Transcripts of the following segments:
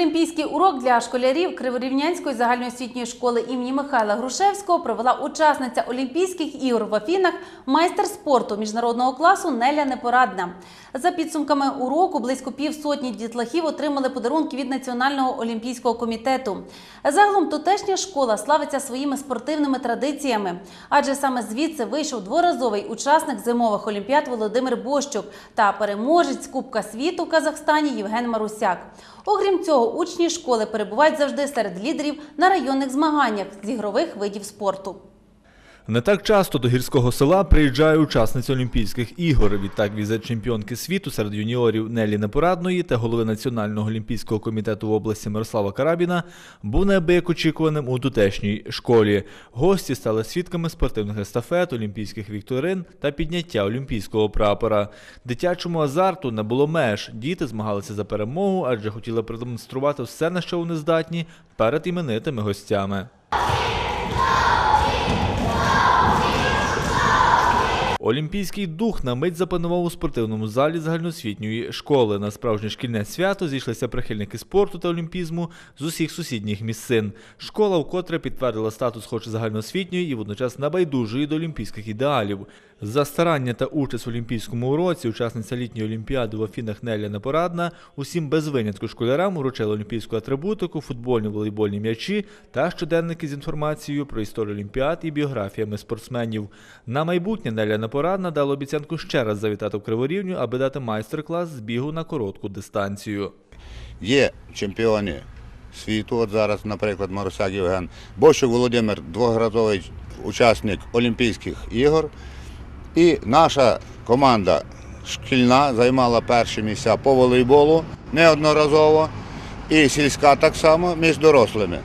Олімпійський урок для школярів Криворівнянської загальноосвітньої школи імені Михайла Грушевського провела учасниця Олімпійських ігор в Афінах, майстер спорту міжнародного класу Неля Непорадна. За підсумками уроку близько півсотні дітлахів отримали подарунки від Національного олімпійського комітету. Загалом тутешня школа славиться своїми спортивними традиціями, адже саме звідси вийшов дворазовий учасник зимових олімпіад Володимир Бощук та переможець Кубка світу в Казахстані Євген Марусяк. Окрім цього, учні школи перебувають завжди серед лідерів на районних змаганнях з ігрових видів спорту. Не так часто до гірського села приїжджає учасниця Олімпійських ігор. Відтак віце-чемпіонки світу серед юніорів Нелі Непорадної та голови Національного олімпійського комітету в області Мирослава Карабіна був неабияк очікуваним у тутешній школі. Гості стали свідками спортивних естафет, олімпійських вікторин та підняття олімпійського прапора. Дитячому азарту не було меж. Діти змагалися за перемогу, адже хотіли продемонструвати все, на що вони здатні перед іменитими гостями. Олімпійський дух на мить запанував у спортивному залі загальноосвітньої школи. На справжнє шкільне свято зійшлися прихильники спорту та олімпізму з усіх сусідніх місцин. Школа вкотре підтвердила статус хоч загальноосвітньої і водночас небайдужої до олімпійських ідеалів. За старання та участь в олімпійському уроці учасниця літньої олімпіади в Афінах Неля Непорадна усім без винятку школярам вручила олімпійську атрибутику, футбольні волейбольні м'ячі та щоденники з інформацією про історію олімпіад і біографіями спортсменів. На майбутнє Неля Непорадна дала обіцянку ще раз завітати в Криворівню, аби дати майстер-клас з бігу на коротку дистанцію. Є чемпіони світу. От зараз, наприклад, Марусяк Євген. Бощук Володимир, двохразовий учасник Олімпійських ігор. І наша команда шкільна займала перші місця по волейболу неодноразово. І сільська так само між дорослими.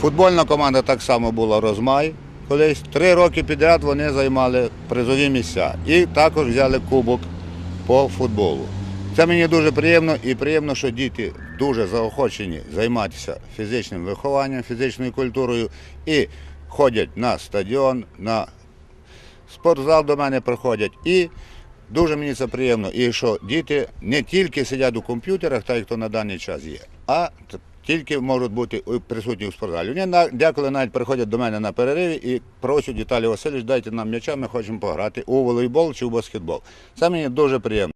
Футбольна команда так само була Розмай. Колись три роки підряд вони займали призові місця. І також взяли кубок по футболу. Це мені дуже приємно і приємно, що діти дуже заохочені займатися фізичним вихованням, фізичною культурою і ходять на стадіон, на спортзал до мене приходять. І дуже мені це приємно. І що діти не тільки сидять у комп'ютерах, так як то на даний час є, а тільки можуть бути присутні у спортзалі. Вони деколи навіть приходять до мене на перериві і просять Віталій Васильович, дайте нам м'яча, ми хочемо пограти у волейбол чи у баскетбол. Це мені дуже приємно.